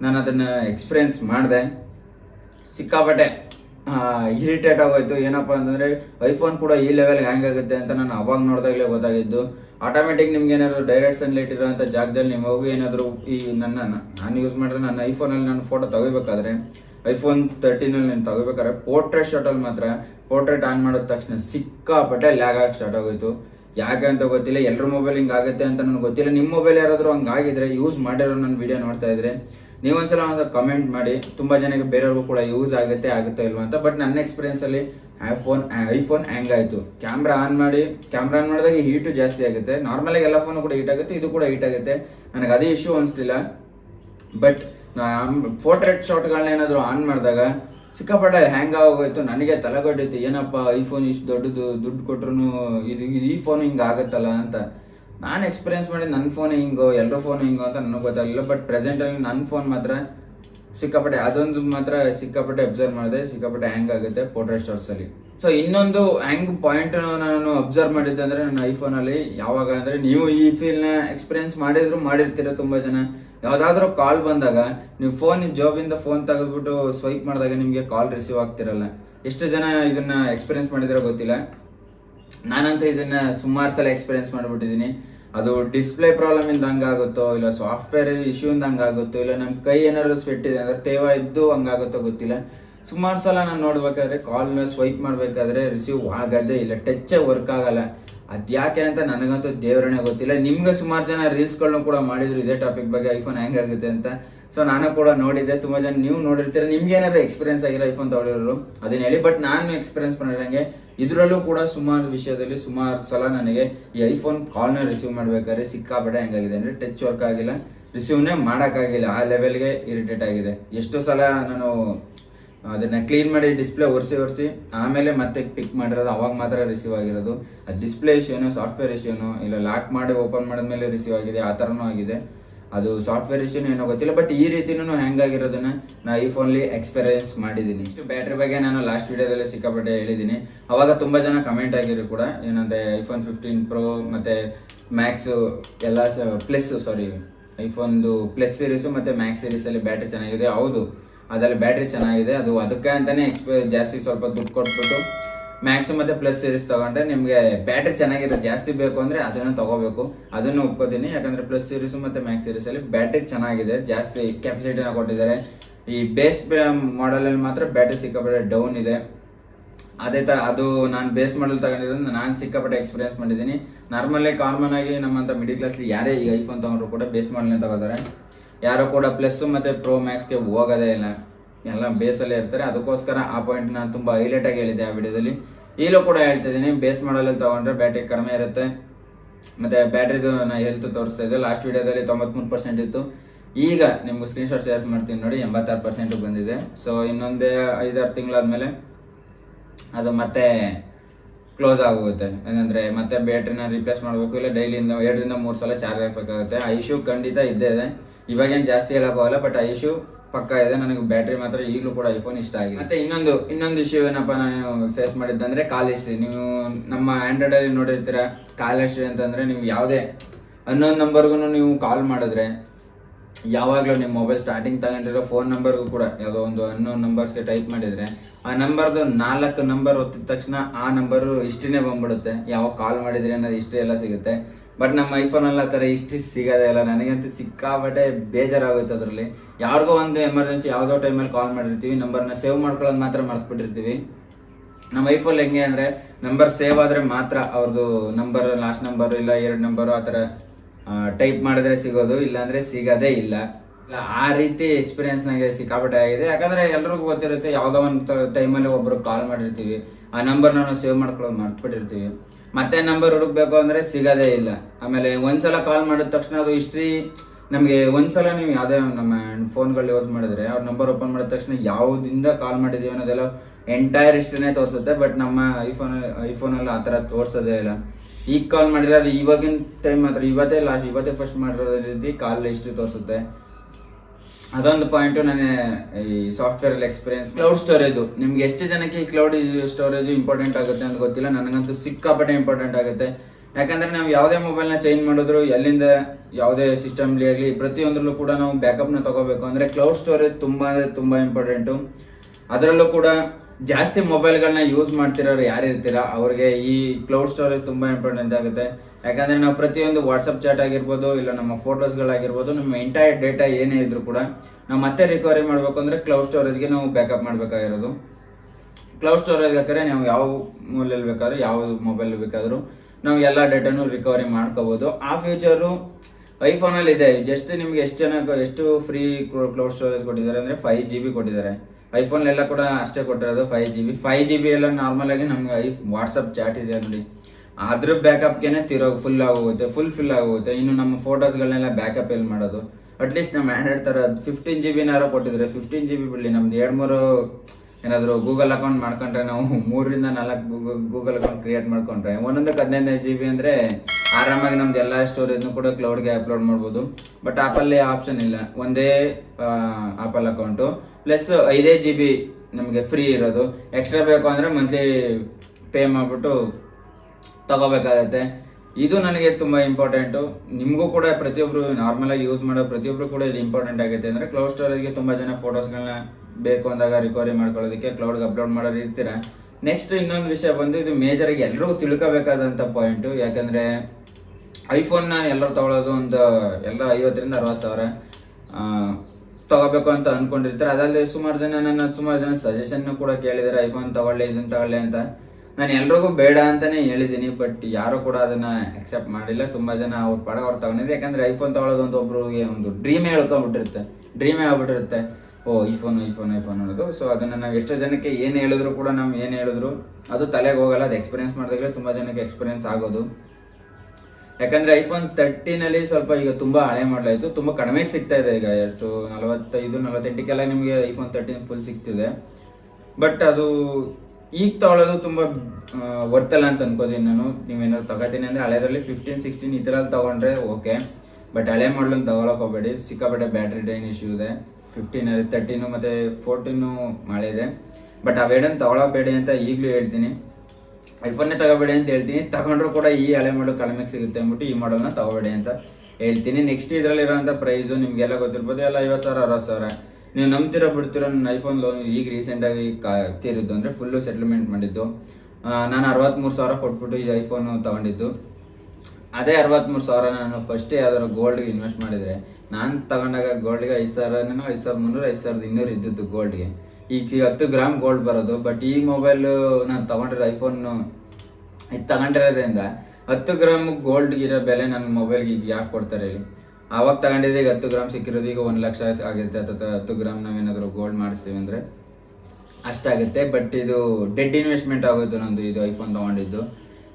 S1: ನಾನು ಅದನ್ನು ಎಕ್ಸ್ಪೀರಿಯನ್ಸ್ ಮಾಡಿದೆ. ಸಿಕ್ಕಾಪಟ್ಟೆ. ಇರಿಟೇಟ್ ಆಗೋಯ್ತು. ಏನಪ್ಪ ಅಂತಂದ್ರೆ ಐಫೋನ್ ಕೂಡ ಈ ಲೆವೆಲ್ ಹ್ಯಾಂಗ್ ಆಗುತ್ತೆ ಅಂತ ನಾನು ಅವಾಗ ನೋಡಿದಾಗಲೇ ಗೊತ್ತಾಗಿದ್ದು. ಆಟೋಮೆಟಿಕ್ ನಿಮ್ಗೆ ಏನಾದ್ರು ಡೈರೆಕ್ಟ್ ಸನ್ಲೈಟ್ ಇರೋಂಥ ಜಾಗದಲ್ಲಿ ನಿಮ್ಮ ಹೋಗಿ ಏನಾದ್ರು ಈ ನನ್ನ, ನಾನು ಯೂಸ್ ಮಾಡಿದ್ರೆ ನನ್ನ ಐಫೋನಲ್ಲಿ ನಾನು ಫೋಟೋ ತೆಗಿಬೇಕಾದ್ರೆ ಐಫೋನ್ ತರ್ಟೀನಲ್ಲಿ ನಾನು ತಗೋಬೇಕಾದ್ರೆ ಪೋರ್ಟ್ರೇಟ್ ಅಲ್ಲಿ ಮಾತ್ರ ಪೋರ್ಟ್ರೇಟ್ ಆನ್ ಮಾಡಿದ ತಕ್ಷಣ ಸಿಕ್ಕಾಪಟ್ಟೆ ಲ್ಯಾಗ್ ಆಗಿ ಸ್ಟಾರ್ಟ್ ಆಗೋಯ್ತು. ಯಾಕೆ ಅಂತ ಗೊತ್ತಿಲ್ಲ. ಎಲ್ಲರ ಮೊಬೈಲ್ ಹಿಂಗಾಗುತ್ತೆ ಅಂತ ನನಗೆ ಗೊತ್ತಿಲ್ಲ. ನಿಮ್ಮ ಮೊಬೈಲ್ ಯಾರಾದರೂ ಹಂಗಾಗಿದ್ರೆ ಯೂಸ್ ಮಾಡಿರೋ ನನ್ನ ವಿಡಿಯೋ ನೋಡ್ತಾ ಇದ್ರೆ ನೀವೊಂದ್ಸಲ ಒಂದು ಕಮೆಂಟ್ ಮಾಡಿ, ತುಂಬಾ ಜನಕ್ಕೆ ಬೇರೆಯವ್ರಿಗೂ ಕೂಡ ಯೂಸ್ ಆಗುತ್ತೆ, ಆಗುತ್ತೋ ಇಲ್ವಾ ಅಂತ. ಬಟ್ ನನ್ನ ಎಕ್ಸ್ಪೀರಿಯನ್ಸ್ ಅಲ್ಲಿ ಐಫೋನ್ ಐಫೋನ್ ಹ್ಯಾಂಗ್ ಆಯ್ತು ಕ್ಯಾಮ್ರಾ ಆನ್ ಮಾಡಿ ಕ್ಯಾಮ್ರಾ ಆನ್ ಮಾಡಿದಾಗ ಹೀಟು ಜಾಸ್ತಿ ಆಗುತ್ತೆ. ನಾರ್ಮಲ್ ಆಗಿ ಎಲ್ಲ ಫೋನ್ ಕೂಡ ಹೀಟ್ ಆಗುತ್ತೆ, ಇದು ಕೂಡ ಹೀಟ್ ಆಗುತ್ತೆ. ನನಗೆ ಅದೇ ಇಶ್ಯೂ ಅನಿಸ್ಲಿಲ್ಲ. ಬಟ್ ಫೋರ್ಟ್ರೇಟ್ ಶಾಟ್ಗಳನ್ನ ಏನಾದರೂ ಆನ್ ಮಾಡಿದಾಗ ಸಿಕ್ಕಾಪಟ್ಟೆ ಹ್ಯಾಂಗ್ ಆಗೋಯ್ತು. ನನಗೆ ತಲೆಗೊಟ್ಟಿತ್ತು ಏನಪ್ಪ ಐಫೋನ್ ಇಷ್ಟು ದೊಡ್ಡದು, ದುಡ್ಡು ಕೊಟ್ರು ಇದು, ಈ ಫೋನ್ ಹಿಂಗೆ ಆಗುತ್ತಲ್ಲ ಅಂತ. ನಾನು ಎಕ್ಸ್ಪೀರಿಯನ್ಸ್ ಮಾಡಿ ನನ್ನ ಫೋನ್ ಹಿಂಗೋ ಎಲ್ಲರ ಫೋನ್ ಹಿಂಗೋ ಅಂತ ನನಗೆ ಗೊತ್ತಾಗಲಿಲ್ಲ ಬಟ್ ಪ್ರೆಸೆಂಟಲ್ಲಿ ನನ್ನ ಫೋನ್ ಮಾತ್ರ ಸಿಕ್ಕಾಪಟ್ಟೆ, ಅದೊಂದು ಮಾತ್ರ ಸಿಕ್ಕಾಪಟ್ಟೆ ಅಬ್ಸರ್ವ್ ಮಾಡಿದೆ, ಸಿಕ್ಕಾಪಟ್ಟೆ ಹ್ಯಾಂಗ್ ಆಗುತ್ತೆ ಫೋಟೋ ಸ್ಟೋರ್ಸಲ್ಲಿ ಸೊ ಇನ್ನೊಂದು ಹ್ಯಾಂಗ್ ಪಾಯಿಂಟ್ ನಾನು ಅಬ್ಸರ್ವ್ ಮಾಡಿದ್ದೆ ಅಂದರೆ ನನ್ನ ಐಫೋನ್ ಅಲ್ಲಿ, ಯಾವಾಗ ಅಂದರೆ ನೀವು ಈ ಫೀಲ್ನ ಎಕ್ಸ್ಪೀರಿಯನ್ಸ್ ಮಾಡಿದ್ರು, ಮಾಡಿರ್ತೀರ ತುಂಬಾ ಜನ. ಯಾವುದಾದ್ರೂ ಕಾಲ್ ಬಂದಾಗ, ನೀವು ಫೋನ್ ಜಾಬಿಂದ ಫೋನ್ ತೆಗೆದ್ಬಿಟ್ಟು ಸ್ವೈಪ್ ಮಾಡಿದಾಗ ನಿಮಗೆ ಕಾಲ್ ರಿಸೀವ್ ಆಗ್ತಿರಲ್ಲ. ಎಷ್ಟು ಜನ ಇದನ್ನ ಎಕ್ಸ್ಪೀರಿಯನ್ಸ್ ಮಾಡಿದಿರೋ ಗೊತ್ತಿಲ್ಲ. ನಾನಂತೂ ಇದನ್ನ ಸುಮಾರು ಸಲ ಎಕ್ಸ್ಪೀರಿಯನ್ಸ್ ಮಾಡ್ಬಿಟ್ಟಿದೀನಿ ಅದು ಡಿಸ್ಪ್ಲೇ ಪ್ರಾಬ್ಲಮ್ ಇಂದ ಹಂಗಾಗುತ್ತೋ, ಇಲ್ಲ ಸಾಫ್ಟ್ವೇರ್ ಇಶ್ಯೂ ಇಂದ ಹಂಗಾಗುತ್ತೋ, ಇಲ್ಲ ನಮ್ಮ ಕೈ ಏನಾದ್ರು ಸ್ವೆಟ್ ಇದೆ ಅಂದ್ರೆ ತೇವ ಇದ್ದು ಹಂಗಾಗುತ್ತೋ ಗೊತ್ತಿಲ್ಲ. ಸುಮಾರು ಸಲ ನಾನು ನೋಡ್ಬೇಕಾದ್ರೆ ಕಾಲ್ ಸ್ವೈಪ್ ಮಾಡಬೇಕಾದ್ರೆ ರಿಸೀವ್ ಆಗದೇ ಇಲ್ಲ ಟಚ್ ವರ್ಕ್ ಆಗಲ್ಲ. ಅದ್ಯಾಕೆ ಅಂತ ನನಗಂತೂ ದೇವರನೇ ಗೊತ್ತಿಲ್ಲ. ನಿಮ್ಗೆ ಸುಮಾರು ಜನ ರೀಲ್ಸ್ಗಳನ್ನ ಕೂಡ ಮಾಡಿದ್ರು ಇದೇ ಟಾಪಿಕ್ ಬಗ್ಗೆ ಐಫೋನ್ ಹೆಂಗಾಗುತ್ತೆ ಅಂತ. ಸೊ ನಾನು ಕೂಡ ನೋಡಿದ್ದೆ. ತುಂಬಾ ಜನ ನೀವು ನೋಡಿರ್ತೀರ. ನಿಮ್ಗೆ ಏನಾದ್ರು ಎಕ್ಸ್ಪೀರಿಯನ್ಸ್ ಆಗಿರೋ ಐಫೋನ್ ತೊಗೊಳಿರೋರು ಅದನ್ನ ಹೇಳಿ. ಬಟ್ ನಾನು ಎಕ್ಸ್ಪೀರಿಯನ್ಸ್ ಮಾಡಿದಂಗೆ ಇದರಲ್ಲೂ ಕೂಡ ಸುಮಾರು ವಿಷಯದಲ್ಲಿ ಸುಮಾರು ಸಲ ನನಗೆ ಈ ಐಫೋನ್ ಕಾಲ್ನ ರಿಸೀವ್ ಮಾಡ್ಬೇಕಾದ್ರೆ ಸಿಕ್ಕಾಪಟ್ಟೆ ಹೆಂಗಾಗಿದೆ. ಅಂದ್ರೆ ಟಚ್ ವರ್ಕ್ ಆಗಿಲ್ಲ ರಿಸೀವ್ನೇ ಮಾಡೋಕ್ಕಾಗಿಲ್ಲ. ಆ ಲೆವೆಲ್ಗೆ ಇರಿಟೇಟ್ ಆಗಿದೆ. ಎಷ್ಟು ಸಲ ನಾನು ಅದನ್ನ ಕ್ಲೀನ್ ಮಾಡಿ ಡಿಸ್ಪ್ಲೇ ಒರೆಸಿ ಒರೆಸಿ ಆಮೇಲೆ ಮತ್ತೆ ಪಿಕ್ ಮಾಡಿರೋದು, ಅವಾಗ ಮಾತ್ರ ರಿಸೀವ್ ಆಗಿರೋದು. ಆ ಡಿಸ್ಪ್ಲೇ ಇಶ್ಯೂನು ಸಾಫ್ಟ್ವೇರ್ ಇಶ್ಯೂನು ಇಲ್ಲ ಲಾಕ್ ಮಾಡಿ ಓಪನ್ ಮಾಡಿದ್ಮೇಲೆ ರಿಸೀವ್ ಆಗಿದೆ, ಆ ಥರನೂ ಆಗಿದೆ. ಅದು ಸಾಫ್ಟ್ವೇರ್ ಇಶ್ಯೂನು ಏನೋ ಗೊತ್ತಿಲ್ಲ ಬಟ್ ಈ ರೀತಿನೂ ಹ್ಯಾಂಗ್ ಆಗಿರೋದನ್ನ ನಾ ಈ ಫೋನ್ಲಿ ಎಕ್ಸ್ಪೀರಿಯನ್ಸ್ ಮಾಡಿದ್ದೀನಿ. ಇಷ್ಟು ಬ್ಯಾಟ್ರಿ ಬಗ್ಗೆ ನಾನು ಲಾಸ್ಟ್ ವಿಡಿಯೋದಲ್ಲಿ ಸಿಕ್ಕಾಪಟ್ಟೆ ಹೇಳಿದ್ದೀನಿ. ಅವಾಗ ತುಂಬಾ ಜನ ಕಮೆಂಟ್ ಆಗಿರೋ ಕೂಡ, ಏನಂದ್ರೆ ಐಫೋನ್ ಫಿಫ್ಟೀನ್ ಪ್ರೋ ಮತ್ತೆ ಮ್ಯಾಕ್ಸ್ ಎಲ್ಲ ಪ್ಲಸ್ ಸಾರಿ ಐಫೋನ್ದು ಪ್ಲಸ್ ಸೀರೀಸು ಮತ್ತೆ ಮ್ಯಾಕ್ಸ್ ಸೀರೀಸ್ ಅಲ್ಲಿ ಬ್ಯಾಟ್ರಿ ಚೆನ್ನಾಗಿದೆ. ಹೌದು, ಅದರಲ್ಲಿ ಬ್ಯಾಟ್ರಿ ಚೆನ್ನಾಗಿದೆ. ಅದು ಅದಕ್ಕೆ ಎಕ್ಸ್ಪೆ ಜಾಸ್ತಿ ಸ್ವಲ್ಪ ದುಡ್ಡು ಕೊಟ್ಬಿಟ್ಟು ಮ್ಯಾಕ್ಸ್ ಮತ್ತೆ ಪ್ಲಸ್ ಸೀರೀಸ್ ತಗೊಂಡ್ರೆ ನಿಮಗೆ ಬ್ಯಾಟ್ರಿ ಚೆನ್ನಾಗಿದೆ ಜಾಸ್ತಿ ಬೇಕು ಅಂದ್ರೆ ಅದನ್ನ ತಗೋಬೇಕು. ಅದನ್ನು ಒಪ್ಕೋತೀನಿ. ಯಾಕಂದ್ರೆ ಪ್ಲಸ್ ಸೀರೀಸ್ ಮತ್ತೆ ಮ್ಯಾಕ್ಸ್ ಸೀರೀಸ್ ಅಲ್ಲಿ ಬ್ಯಾಟ್ರಿ ಚೆನ್ನಾಗಿದೆ. ಜಾಸ್ತಿ ಕೆಪಾಸಿಟಿನ ಕೊಟ್ಟಿದ್ದಾರೆ. ಈ ಬೇಸ್ ಮಾಡೆಲ್ ಅಲ್ಲಿ ಮಾತ್ರ ಬ್ಯಾಟ್ರಿ ಸಿಕ್ಕಾಪಟ್ಟೆ ಡೌನ್ ಇದೆ. ಅದೇ ತರ ಅದು ನಾನು ಬೇಸ್ ಮಾಡಲ್ ತಗೊಂಡಿರೋದ್ರಿಂದ ನಾನು ಸಿಕ್ಕಾಪಟ್ಟೆ ಎಕ್ಸ್ಪೀರಿಯನ್ಸ್ ಮಾಡಿದ್ದೀನಿ. ನಾರ್ಮಲಿ ಕಾಮನ್ ಆಗಿ ನಮ್ಮಂತ ಮಿಡಿಲ್ ಕ್ಲಾಸ್ ಯಾರೇ ಈ ಐಫೋನ್ ತಗೊಂಡ್ರು ಕೂಡ ಬೇಸ್ ಮಾಡಲ್ನೇ ತಗೋತಾರೆ. ಯಾರು ಕೂಡ ಪ್ಲಸ್ ಮತ್ತೆ ಪ್ರೋ ಮ್ಯಾಕ್ಸ್ಗೆ ಹೋಗೋದೇ ಇಲ್ಲ. ಎಲ್ಲ ಬೇಸಲ್ಲೇ ಇರ್ತಾರೆ. ಅದಕ್ಕೋಸ್ಕರ ಆ ಪಾಯಿಂಟ್ ನಾನು ತುಂಬಾ ಹೈಲೈಟ್ ಆಗಿ ಹೇಳಿದ್ದೆ ಆ ವಿಡಿಯೋದಲ್ಲಿ. ಈಗಲೂ ಕೂಡ ಹೇಳ್ತಿದ್ದೀನಿ ಬೇಸ್ ಮಾಡಲಲ್ಲಿ ತಗೊಂಡ್ರೆ ಬ್ಯಾಟ್ರಿ ಕಡಿಮೆ ಇರುತ್ತೆ. ಮತ್ತೆ ಬ್ಯಾಟ್ರಿದು ನಾ ಹೆಲ್ತ್ ತೋರಿಸ್ತಾ ಇದ್ದೆ. ಲಾಸ್ಟ್ ವಿಡಿಯೋದಲ್ಲಿ ತೊಂಬತ್ಮೂರು ಪರ್ಸೆಂಟ್ ಇತ್ತು. ಈಗ ನಿಮ್ಗೆ ಸ್ಕ್ರೀನ್ ಶಾಟ್ ಶೇರ್ಸ್ ಮಾಡ್ತೀನಿ ನೋಡಿ, ಎಂಬತ್ತಾರು ಪರ್ಸೆಂಟ್ ಬಂದಿದೆ. ಸೊ ಇನ್ನೊಂದೇ ಐದಾರು ತಿಂಗಳಾದ್ಮೇಲೆ ಅದು ಮತ್ತೆ ಕ್ಲೋಸ್ ಆಗೋಗುತ್ತೆ. ಏನಂದ್ರೆ ಮತ್ತೆ ಬ್ಯಾಟ್ರಿನ ರಿಪ್ಲೇಸ್ ಮಾಡಬೇಕು ಇಲ್ಲ ಡೈಲಿಯಿಂದ ಎರಡರಿಂದ ಮೂರು ಸಲ ಚಾರ್ಜ್ ಹಾಕಬೇಕಾಗುತ್ತೆ. ಆ ಇಶ್ಯೂ ಖಂಡಿತ ಇದ್ದೇ ಇದೆ. ಇವಾಗೇನು ಜಾಸ್ತಿ ಹೇಳಕ್ಕಾಗಲ್ಲ ಬಟ್ ಆ ಇಶ್ಯೂ ಪಕ್ಕ ಇದೆ, ನನಗೆ ಬ್ಯಾಟ್ರಿ ಮಾತ್ರ ಈಗಲೂ ಕೂಡ ಐಫೋನ್ ಇಷ್ಟ ಆಗಿದೆ. ಮತ್ತೆ ಇನ್ನೊಂದು ಇನ್ನೊಂದು ಇಶ್ಯೂ ಏನಪ್ಪ ನಾನು ಫೇಸ್ ಮಾಡಿದ್ದಂದ್ರೆ ಕಾಲ್ ಹಿಸ್ಟ್ರಿ ನೀವು ನಮ್ಮ ಆಂಡ್ರಾಯ್ಡ್ ಅಲ್ಲಿ ನೋಡಿರ್ತೀರ, ಕಾಲ್ ಹಿಸ್ಟ್ರಿ ಅಂತಂದ್ರೆ ನೀವು ಯಾವುದೇ ಹನ್ನೊಂದು ನಂಬರ್ಗೂ ನೀವು ಕಾಲ್ ಮಾಡಿದ್ರೆ ಯಾವಾಗಲೂ ನಿಮ್ಮ ಮೊಬೈಲ್ ಸ್ಟಾರ್ಟಿಂಗ್ ತಗೊಂಡಿರೋ ಫೋನ್ ನಂಬರ್ಗೂ ಕೂಡ ಯಾವುದೋ ಒಂದು ಅನ್ನೋ ನಂಬರ್ಸ್ಗೆ ಟೈಪ್ ಮಾಡಿದ್ರೆ, ಆ ನಂಬರ್ದು ನಾಲ್ಕು ನಂಬರ್ ಒತ್ತಿದ ತಕ್ಷಣ ಆ ನಂಬರು ಹಿಸ್ಟ್ರಿನೇ ಬಂದ್ಬಿಡುತ್ತೆ. ಯಾವಾಗ ಕಾಲ್ ಮಾಡಿದ್ರೆ ಅನ್ನೋದು ಹಿಸ್ಟ್ರಿ ಎಲ್ಲ ಸಿಗುತ್ತೆ. ಬಟ್ ನಮ್ಮ ಐಫೋನ್ ಅಲ್ಲಿ ಆ ಥರ ಹಿಸ್ಟ್ರಿ ಸಿಗೋದೇ ಇಲ್ಲ. ನನಗಂತೂ ಸಿಕ್ಕಾಬಟ್ಟೆ ಬೇಜಾರಾಗುತ್ತೆ ಅದರಲ್ಲಿ. ಯಾರಿಗೋ ಒಂದು ಎಮರ್ಜೆನ್ಸಿ ಯಾವುದೋ ಟೈಮಲ್ಲಿ ಕಾಲ್ ಮಾಡಿರ್ತೀವಿ ನಂಬರ್ನ ಸೇವ್ ಮಾಡ್ಕೊಳ್ಳೋದು ಮಾತ್ರ ಮರ್ತ್ಬಿಟ್ಟಿರ್ತೀವಿ. ನಮ್ಮ ಐಫೋನ್ ಹೆಂಗೆ ಅಂದ್ರೆ ನಂಬರ್ ಸೇವ್ ಆದ್ರೆ ಮಾತ್ರ ಅವ್ರದ್ದು ನಂಬರ್ ಲಾಸ್ಟ್ ನಂಬರ್ ಇಲ್ಲ, ಎರಡು ನಂಬರ್ ಆ ಥರ ಟೈಪ್ ಮಾಡಿದ್ರೆ ಸಿಗೋದು, ಇಲ್ಲಾಂದ್ರೆ ಸಿಗೋದೇ ಇಲ್ಲ. ಆ ರೀತಿ ಎಕ್ಸ್ಪೀರಿಯನ್ಸ್ ನನಗೆ ಸಿಕ್ಕಾಪಟ್ಟೆ ಆಗಿದೆ. ಯಾಕಂದ್ರೆ ಎಲ್ರಿಗೂ ಗೊತ್ತಿರುತ್ತೆ, ಯಾವ್ದೋ ಒಂದು ಟೈಮಲ್ಲಿ ಒಬ್ರು ಕಾಲ್ ಮಾಡಿರ್ತೀವಿ. ಆ ನಂಬರ್ ನಾನು ಸೇವ್ ಮಾಡ್ಕೊಳ್ಳೋದು ಮರ್ತ್ಬಿಟ್ಟಿರ್ತೀವಿ. ಮತ್ತೆ ನಂಬರ್ ಹುಡುಕ್ಬೇಕು ಅಂದ್ರೆ ಸಿಗೋದೇ ಇಲ್ಲ. ಆಮೇಲೆ ಒಂದ್ಸಲ ಕಾಲ್ ಮಾಡಿದ ತಕ್ಷಣ ಅದು ಹಿಸ್ಟ್ರಿ ನಮಗೆ ಒಂದ್ಸಲ ನೀವು ಯಾವುದೇ ನಮ್ಮ ಫೋನ್ಗಳು ಯೂಸ್ ಮಾಡಿದ್ರೆ, ಅವ್ರ ನಂಬರ್ ಓಪನ್ ಮಾಡಿದ ತಕ್ಷಣ ಯಾವ್ದಿಂದ ಕಾಲ್ ಮಾಡಿದೀವಿ ಅನ್ನೋದೆಲ್ಲ ಎಂಟೈರ್ ಹಿಸ್ಟ್ರಿನೇ ತೋರಿಸುತ್ತೆ. ಬಟ್ ನಮ್ಮ ಐಫೋನ್ ಐಫೋನಲ್ಲಿ ಆ ಥರ ತೋರಿಸೋದೇ ಇಲ್ಲ. ಈಗ ಕಾಲ್ ಮಾಡಿದ್ರೆ ಅದು ಇವಾಗಿನ ಟೈಮ್ ಮಾತ್ರ. ಇವತ್ತೇ ಲಾಸ್ಟ್ ಇವತ್ತೇ ಫಸ್ಟ್ ಮಾಡಿರೋ ರೀತಿ ಕಾಲ್ ಹಿಸ್ಟ್ರಿ ತೋರಿಸುತ್ತೆ. ಅದೊಂದು ಪಾಯಿಂಟು ನಾನು ಈ ಸಾಫ್ಟ್ವೇರ್ ಅಲ್ಲಿ ಎಕ್ಸ್ಪೀರಿಯನ್ಸ್ ಕ್ಲೌಡ್ ಸ್ಟೋರೇಜು ನಿಮ್ಗೆ ಎಷ್ಟು ಜನಕ್ಕೆ ಈ ಕ್ಲೌಡ್ ಸ್ಟೋರೇಜ್ ಇಂಪಾರ್ಟೆಂಟ್ ಆಗುತ್ತೆ ಅಂತ ಗೊತ್ತಿಲ್ಲ. ನನಗಂತೂ ಸಿಕ್ಕಾಪಟ್ಟೆ ಇಂಪಾರ್ಟೆಂಟ್ ಆಗುತ್ತೆ. ಯಾಕಂದ್ರೆ ನಾವು ಯಾವುದೇ ಮೊಬೈಲ್ನ ಚೇಂಜ್ ಮಾಡಿದ್ರು ಎಲ್ಲಿಂದ ಯಾವುದೇ ಸಿಸ್ಟಮ್ ಆಗಲಿ ಪ್ರತಿಯೊಂದರಲ್ಲೂ ಕೂಡ ನಾವು ಬ್ಯಾಕಪ್ನ ತಗೋಬೇಕು. ಅಂದ್ರೆ ಕ್ಲೌಡ್ ಸ್ಟೋರೇಜ್ ತುಂಬಾ ಅಂದರೆ ತುಂಬಾ ಇಂಪಾರ್ಟೆಂಟು ಅದರಲ್ಲೂ ಕೂಡ ಜಾಸ್ತಿ ಮೊಬೈಲ್ಗಳನ್ನ ಯೂಸ್ ಮಾಡ್ತಿರೋರು ಯಾರು ಇರ್ತೀರಾ? ಅವ್ರಿಗೆ ಈ ಕ್ಲೌಡ್ ಸ್ಟೋರೇಜ್ ತುಂಬಾ ಇಂಪಾರ್ಟೆಂಟ್ ಆಗುತ್ತೆ. ಯಾಕಂದ್ರೆ ನಾವು ಪ್ರತಿಯೊಂದು ವಾಟ್ಸಪ್ ಚಾಟ್ ಆಗಿರ್ಬೋದು, ಇಲ್ಲ ನಮ್ಮ ಫೋಟೋಸ್ಗಳಾಗಿರ್ಬೋದು, ನಮ್ಮ ಎಂಟೈರ್ ಡೇಟಾ ಏನೇ ಇದ್ರು ಕೂಡ ನಾವು ಮತ್ತೆ ರಿಕವರಿ ಮಾಡ್ಬೇಕು ಅಂದ್ರೆ ಕ್ಲೌಡ್ ಸ್ಟೋರೇಜ್ಗೆ ನಾವು ಬ್ಯಾಕಪ್ ಮಾಡ್ಬೇಕಾಗಿರೋದು. ಕ್ಲೌಡ್ ಸ್ಟೋರೇಜ್ ಹಾಕಿದ್ರೆ ನಾವು ಯಾವ ಮೂಲೆಯಲ್ಲಿ ಬೇಕಾದ್ರೂ, ಯಾವ ಮೊಬೈಲ್ ಬೇಕಾದ್ರೂ ನಾವು ಎಲ್ಲ ಡೇಟಾನು ರಿಕವರಿ ಮಾಡ್ಕೋಬಹುದು ಆ ಫ್ಯೂಚರು ಐಫೋನಲ್ಲಿ ಇದೆ. ಜಸ್ಟ್ ನಿಮ್ಗೆ ಎಷ್ಟು ಜನ, ಎಷ್ಟು ಫ್ರೀ ಕ್ಲೌಡ್ ಸ್ಟೋರೇಜ್ ಕೊಟ್ಟಿದ್ದಾರೆ ಅಂದ್ರೆ ಫೈವ್ ಜಿ ಬಿ ಕೊಟ್ಟಿದ್ದಾರೆ. ಐಫೋನ್ ಎಲ್ಲ ಕೂಡ ಅಷ್ಟೇ ಕೊಟ್ಟಿರೋದು five G B five G B ಎಲ್ಲ ನಾರ್ಮಲ್ ಆಗಿ ನಮ್ಗೆ ಐ ವಾಟ್ಸಪ್ ಚಾಟ್ ಇದೆ ನೋಡಿ. ಅದ್ರ ಬ್ಯಾಕಪ್ಗೆ ತಿರೋ ಫುಲ್ ಆಗೋಗುತ್ತೆ ಫುಲ್ ಫಿಲ್ ಆಗೋಗುತ್ತೆ. ಇನ್ನು ನಮ್ಮ ಫೋಟೋಸ್ಗಳನ್ನೆಲ್ಲ ಬ್ಯಾಕಪ್ ಎಲ್ಲಿ ಮಾಡೋದು. ಅಟ್ಲೀಸ್ಟ್ ನಮ್ಮ ಆಂಡ್ರಾಯ್ಡ್ ಥರ ಫಿಫ್ಟೀನ್ ಜಿ ಬಿನಾರ ಕೊಟ್ಟಿದ್ರೆ ಫಿಫ್ಟೀನ್ ಜಿ ಬಿ ಬಿಡಲಿ, ನಮ್ದು ಎರಡು ಮೂರು ಏನಾದರೂ ಗೂಗಲ್ ಅಕೌಂಟ್ ಮಾಡ್ಕೊಂಡ್ರೆ ನಾವು ಮೂರರಿಂದ ನಾಲ್ಕು ಗೂಗಲ್ ಅಕೌಂಟ್ ಕ್ರಿಯೇಟ್ ಮಾಡ್ಕೊಂಡ್ರೆ ಒಂದೊಂದಕ್ಕೆ ಹದಿನೈದು ಜಿ ಬಿ ಅಂದರೆ ಆರಾಮಾಗಿ ನಮ್ದು ಎಲ್ಲ ಸ್ಟೋರೇಜ್ನು ಕೂಡ ಕ್ಲೌಡ್ಗೆ ಅಪ್ಲೋಡ್ ಮಾಡ್ಬೋದು. ಬಟ್ ಆಪಲ್ಲಿ ಆಪ್ಷನ್ ಇಲ್ಲ. ಒಂದೇ ಆಪಲ್ ಅಕೌಂಟು ಪ್ಲಸ್ ಐದೇ ಜಿ ಬಿ ನಮಗೆ ಫ್ರೀ ಇರೋದು. ಎಕ್ಸ್ಟ್ರಾ ಬೇಕು ಅಂದರೆ ಮಂತ್ಲಿ ಪೇ ಮಾಡಿಬಿಟ್ಟು ತಗೋಬೇಕಾಗತ್ತೆ. ಇದು ನನಗೆ ತುಂಬ ಇಂಪಾರ್ಟೆಂಟು ನಿಮಗೂ ಕೂಡ ಪ್ರತಿಯೊಬ್ಬರು ನಾರ್ಮಲಾಗಿ ಯೂಸ್ ಮಾಡೋ ಪ್ರತಿಯೊಬ್ಬರು ಕೂಡ ಇದು ಇಂಪಾರ್ಟೆಂಟ್ ಆಗುತ್ತೆ ಅಂದರೆ ಕ್ಲೌಡ್ ಸ್ಟೋರೇಜ್ಗೆ ತುಂಬ ಜನ ಫೋಟೋಸ್ಗಳನ್ನ ಬೇಕು ಅಂದಾಗ ರಿಕವರಿ ಮಾಡ್ಕೊಳ್ಳೋದಕ್ಕೆ ಕ್ಲೌಡ್ಗೆ ಅಪ್ಲೋಡ್ ಮಾಡೋರು ಇರ್ತೀರ ನೆಕ್ಸ್ಟ್ ಇನ್ನೊಂದು ವಿಷಯ ಬಂದು ಇದು ಮೇಜರಾಗಿ ಎಲ್ಲರಿಗೂ ತಿಳ್ಕೋಬೇಕಾದಂಥ ಪಾಯಿಂಟು ಯಾಕಂದರೆ ಐಫೋನ್ನ ಎಲ್ಲರೂ ತಗೊಳ್ಳೋದು ಒಂದು ಎಲ್ಲ ಐವತ್ತರಿಂದ ಅರವತ್ತು ಸಾವಿರ. ತಗೋಬೇಕು ಅಂತ ಅನ್ಕೊಂಡಿರ್ತಾರೆ. ಅದಲ್ಲದೆ ಸುಮಾರು ಜನ ನನ್ನ ಸುಮಾರು ಜನ ಸಜೆಷನ್ ಕೂಡ ಕೇಳಿದಾರೆ. ಐಫೋನ್ ತಗೊಳ್ಳಿ ಇದನ್ನ ತಗೊಳ್ಳಿ ಅಂತ. ನಾನು ಎಲ್ರಿಗೂ ಬೇಡ ಅಂತಾನೆ ಹೇಳಿದ್ದೀನಿ ಬಟ್ ಯಾರು ಕೂಡ ಅದನ್ನ ಅಕ್ಸೆಪ್ಟ್ ಮಾಡಿಲ್ಲ. ತುಂಬಾ ಜನ ಅವ್ರ ಪಡ ಅವ್ರು ತಗೊಂಡಿದ್ರು ಯಾಕಂದ್ರೆ ಐಫೋನ್ ತಗೊಳ್ಳೋದು ಒಬ್ರಿಗೆ ಒಂದು ಡ್ರೀಮೇ ಹೇಳ್ಕೊಂಡ್ಬಿಟ್ಟಿರುತ್ತೆ. ಡ್ರೀಮೇ ಆಗ್ಬಿಟ್ಟಿರುತ್ತೆ. ಓ ಐಫೋನ್ ಐಫೋನ್ ಐಫೋನ್ ಅನ್ನೋದು. ಸೊ ಅದನ್ನ ನಾವು ಎಷ್ಟೋ ಜನಕ್ಕೆ ಏನು ಹೇಳಿದ್ರು ಕೂಡ ನಾವು ಏನು ಹೇಳಿದ್ರು, ಅದು ತಲೆಗೆ ಹೋಗಲ್ಲ. ಅದು ಎಕ್ಸ್ಪೀರಿಯನ್ಸ್ ಮಾಡಿದಾಗಲೇ ತುಂಬಾ ಜನಕ್ಕೆ ಎಕ್ಸ್ಪೀರಿಯನ್ಸ್ ಆಗೋದು. ಯಾಕಂದ್ರೆ ಐಫೋನ್ ತರ್ಟೀನಲ್ಲಿ ಸ್ವಲ್ಪ ಈಗ ತುಂಬಾ ಹಳೆ ಮಾಡಲ್ ಆಯ್ತು. ತುಂಬಾ ಕಡಿಮೆ ಸಿಗ್ತಾ ಇದೆ ಈಗ, ಎಷ್ಟು ನಲವತ್ತೈದು, ನಲವತ್ತೆಂಟಕ್ಕೆಲ್ಲ ನಿಮಗೆ ಐಫೋನ್ ತರ್ಟೀನ್ ಫುಲ್ ಸಿಗ್ತಿದೆ. ಬಟ್ ಅದು ಈಗ ತಗೊಳ್ಳೋದು ತುಂಬಾ ವರ್ತಲ್ಲ ಅಂತ ಅನ್ಕೋತೀನಿ ನಾನು. ನೀವೇನಾದ್ರು ತಗೋತೀನಿ ಅಂದ್ರೆ ಹಳೆದ್ರಲ್ಲಿ ಫಿಫ್ಟೀನ್ ಸಿಕ್ಸ್ಟೀನ್ ಈ ಥರ ತಗೊಂಡ್ರೆ ಓಕೆ ಬಟ್ ಹಳೆ ಮಾಡಲ್ ತಗೊಳಕ್ ಹೋಗ್ಬೇಡಿ. ಸಿಕ್ಕಾಪಟ್ಟೆ ಬ್ಯಾಟ್ರಿ ಡ್ರೈನ್ ಇಶ್ಯೂ ಇದೆ. ಫಿಫ್ಟೀನ್ ತರ್ಟೀನು ಮತ್ತೆ ಫೋರ್ಟೀನು ಮಳೆ ಇದೆ. ಬಟ್ ಅವೇಡನ್ ತಗೊಳಬೇಡಿ ಅಂತ ಈಗಲೂ ಹೇಳ್ತೀನಿ. ಐಫೋನ್ನೇ ತಗೋಬೇಡಿ ಅಂತ ಹೇಳ್ತೀನಿ. ತಗೊಂಡ್ರು ಕೂಡ ಈ ಹಳೆ ಮಾಡಲ್ ಕಡಿಮೆಗೆ ಸಿಗುತ್ತೆ ಅಂದ್ಬಿಟ್ಟು ಈ ಮಾಡಲ್ನ ತಗೋಬೇಡಿ ಅಂತ ಹೇಳ್ತೀನಿ. ನೆಕ್ಸ್ಟ್ ಇದರಲ್ಲಿರೋಂಥ ಪ್ರೈಸು ನಿಮಗೆಲ್ಲ ಗೊತ್ತಿರ್ಬೋದು. ಎಲ್ಲ ಐವತ್ತು ಸಾವಿರ, ಅರವತ್ತು ಸಾವಿರ. ನೀವು ನಂಬ್ತಿರೋ, ಬಿಡ್ತಿರೋ ನನ್ನ ಐಫೋನ್ ಲೋನ್ ಈಗ ರೀಸೆಂಟಾಗಿ ಕತ್ತಿರೋದು ಅಂದರೆ ಫುಲ್ಲು ಸೆಟ್ಲ್ಮೆಂಟ್ ಮಾಡಿದ್ದು. ನಾನು ಅರವತ್ತ್ಮೂರು ಸಾವಿರ ಕೊಟ್ಬಿಟ್ಟು ಈ ಐಫೋನು ತಗೊಂಡಿದ್ದು. ಅದೇ ಅರವತ್ತ್ಮೂರು ಸಾವಿರ ನಾನು ಫಸ್ಟ್ ಯಾವ್ದಾದ್ರು ಗೋಲ್ಡ್ಗೆ ಇನ್ವೆಸ್ಟ್ ಮಾಡಿದರೆ, ನಾನು ತಗೊಂಡಾಗ ಗೋಲ್ಡ್ಗೆ ಐದು ಸಾವಿರನೋ ಐದು ಸಾವಿರದ ಮುನ್ನೂರು, ಐದು ಸಾವಿರದ ಇನ್ನೂರು ಇದ್ದಿದ್ದು ಗೋಲ್ಡ್ಗೆ ಈಗ ಹತ್ತು ಗ್ರಾಮ್ ಗೋಲ್ಡ್ ಬರೋದು ಬಟ್ ಈ ಮೊಬೈಲ್ ನಾನು ತಗೊಂಡಿರೋ ಐಫೋನ್ ಇದು ತಗೊಂಡಿರೋದ್ರಿಂದ ಹತ್ತು ಗ್ರಾಮ್ ಗೋಲ್ಡ್ ಇರೋ ಬೆಲೆ ನನ್ನ ಮೊಬೈಲ್ಗೆ ಈಗ ಯಾಕೆ ಕೊಡ್ತಾರೆ ಹೇಳಿ? ಆವಾಗ ತಗೊಂಡಿದ್ರೆ ಈಗ ಹತ್ತು ಗ್ರಾಮ್ ಸಿಕ್ಕಿರೋದು, ಈಗ ಒಂದು ಲಕ್ಷ ಆಗಿರುತ್ತೆ, ಅಥವಾ ಹತ್ತು ಗ್ರಾಮ್ ನಾವೇನಾದರೂ ಗೋಲ್ಡ್ ಮಾಡಿಸ್ತೀವಿ ಅಂದರೆ ಅಷ್ಟಾಗುತ್ತೆ ಬಟ್ ಇದು ಡೆಡ್ ಇನ್ವೆಸ್ಟ್ಮೆಂಟ್ ಆಗೋಯ್ತು ನಂದು, ಇದು ಐಫೋನ್ ತಗೊಂಡಿದ್ದು.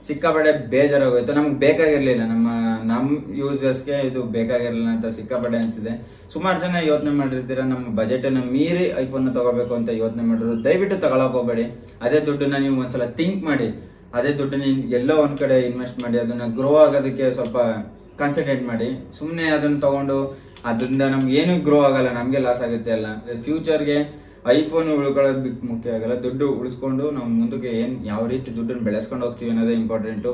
S1: ಸಿಕ್ಕಾಪಡೆ ಬೇಜಾರಾಗೋಯ್ತು. ನಮ್ಗೆ ಬೇಕಾಗಿರಲಿಲ್ಲ. ನಮ್ಮ ನಮ್ಮ ಯೂಸರ್ಸ್ಗೆ ಇದು ಬೇಕಾಗಿರಲಿಲ್ಲ ಅಂತ ಸಿಕ್ಕಾಪಟ್ಟೆ ಅನಿಸಿದೆ. ಸುಮಾರು ಜನ ಯೋಚನೆ ಮಾಡಿರ್ತೀರ, ನಮ್ಮ ಬಜೆಟನ್ನು ಮೀರಿ ಐಫೋನ್ ತಗೋಬೇಕು ಅಂತ ಯೋಚನೆ ಮಾಡಿದ್ರು ದಯವಿಟ್ಟು ತಗೊಳಕ್ ಹೋಗ್ಬೇಡಿ. ಅದೇ ದುಡ್ಡನ್ನ ನೀವು ಒಂದ್ಸಲ ಥಿಂಕ್ ಮಾಡಿ, ಅದೇ ದುಡ್ಡನ್ನ ಎಲ್ಲೋ ಒಂದು ಕಡೆ ಇನ್ವೆಸ್ಟ್ ಮಾಡಿ, ಅದನ್ನ ಗ್ರೋ ಆಗೋದಕ್ಕೆ ಸ್ವಲ್ಪ ಕಾನ್ಸಂಟ್ರೇಟ್ ಮಾಡಿ. ಸುಮ್ಮನೆ ಅದನ್ನ ತಗೊಂಡು, ಅದರಿಂದ ನಮ್ಗೆ ಏನು ಗ್ರೋ ಆಗಲ್ಲ, ನಮಗೆ ಲಾಸ್ ಆಗುತ್ತೆ ಅಲ್ಲ. ಫ್ಯೂಚರ್ಗೆ ಐಫೋನ್ ಉಳ್ಕೊಳ್ಳೋದು ಮುಖ್ಯ ಆಗಲ್ಲ. ದುಡ್ಡು ಉಳಿಸ್ಕೊಂಡು ನಾವು ಮುಂದಕ್ಕೆ ಏನು ಯಾವ ರೀತಿ ದುಡ್ಡನ್ನು ಬೆಳೆಸ್ಕೊಂಡು ಹೋಗ್ತೀವಿ ಅನ್ನೋದೇ ಇಂಪಾರ್ಟೆಂಟು